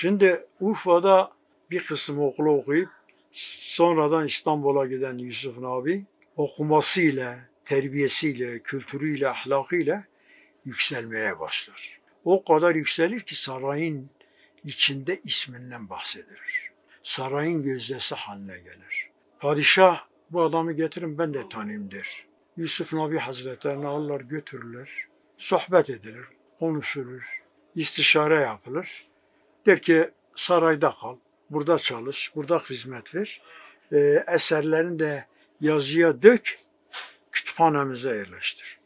Şimdi Urfa'da bir kısım okulu okuyup sonradan İstanbul'a giden Yusuf Nabi okumasıyla, terbiyesiyle, kültürüyle, ahlakıyla yükselmeye başlar. O kadar yükselir ki sarayın içinde isminden bahsedilir. Sarayın gözdesi haline gelir. Padişah bu adamı getirin ben de tanıyayım der. Yusuf Nabi Hazretlerini alırlar götürürler. Sohbet edilir, konuşulur, istişare yapılır. Der ki sarayda kal, burada çalış, burada hizmet ver. Ee, eserlerini de yazıya dök, kütüphanemize yerleştir.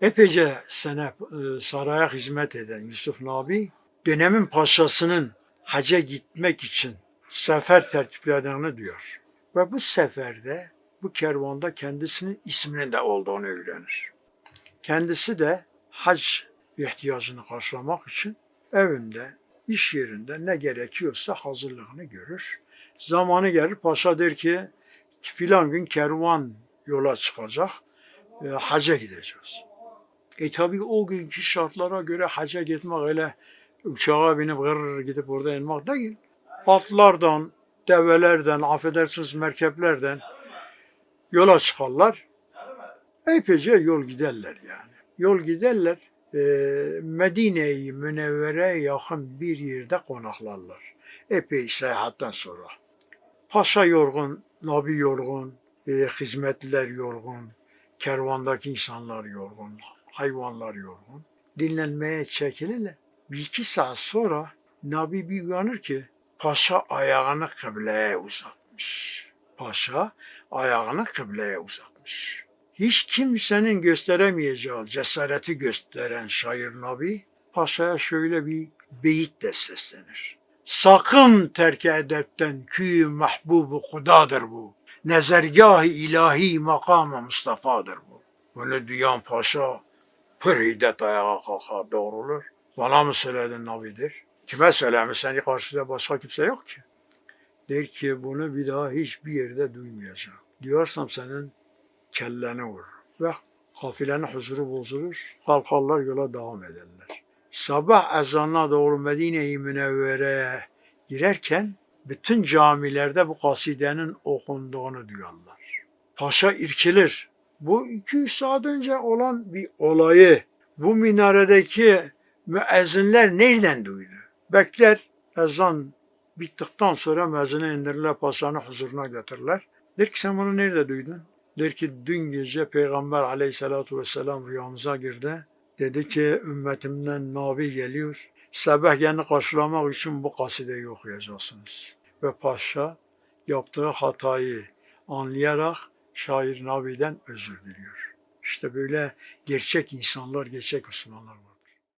Epeyce sene e, saraya hizmet eden Yusuf Nabi, dönemin paşasının haca gitmek için sefer tertiplediğini diyor. Ve bu seferde, bu kervanda kendisinin isminin de olduğunu öğrenir. Kendisi de hac ihtiyacını karşılamak için evinde, iş yerinde ne gerekiyorsa hazırlığını görür. Zamanı gelir paşa der ki filan gün kervan yola çıkacak, e, haca gideceğiz. E tabi o günkü şartlara göre haca gitmek öyle uçağa binip gırr gidip orada inmek değil. Atlardan, develerden, affedersiniz merkeplerden yola çıkarlar. Epeyce yol giderler yani. Yol giderler. E, Medine'yi Münevvere'ye yakın bir yerde konaklarlar. Epey seyahatten sonra. Paşa yorgun, Nabi yorgun, e, hizmetliler yorgun, kervandaki insanlar yorgun, hayvanlar yorgun. Dinlenmeye çekilirler. Bir iki saat sonra Nabi bir uyanır ki paşa ayağını kıbleye uzatmış. Paşa ayağını kıbleye uzatmış. Hiç kimsenin gösteremeyeceği cesareti gösteren şair Nabi paşaya şöyle bir beyitle seslenir. Sakın terk edepten kü mahbubu kudadır bu. Nezergah-ı ilahi makamı Mustafa'dır bu. Bunu duyan paşa pır hiddet ayağa kalkar doğrulur. Bana mı söyledin Nabi'dir? Kime söylemiş? Seni karşıda başka kimse yok ki. Der ki bunu bir daha hiçbir yerde duymayacağım. Diyorsam senin kelleni vurur. Ve kafilenin huzuru bozulur. Kalkarlar yola devam ederler. Sabah ezanına doğru Medine-i Münevvere'ye girerken bütün camilerde bu kasidenin okunduğunu duyarlar. Paşa irkilir. Bu 200 saat önce olan bir olayı bu minaredeki müezzinler nereden duydu? Bekler ezan bittikten sonra müezzini indirirler paşanın huzuruna götürürler. Der ki sen bunu nerede duydun? Der ki dün gece Peygamber aleyhissalatu vesselam rüyamıza girdi. Dedi ki ümmetimden Nabi geliyor. Sabah yeni karşılamak için bu kasideyi okuyacaksınız. Ve paşa yaptığı hatayı anlayarak şair Nabi'den özür diliyor. İşte böyle gerçek insanlar, gerçek Müslümanlar var.